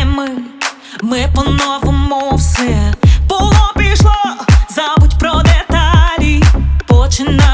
Починаємо ми, ми по-новому все було пішло, забудь про деталі. Починай.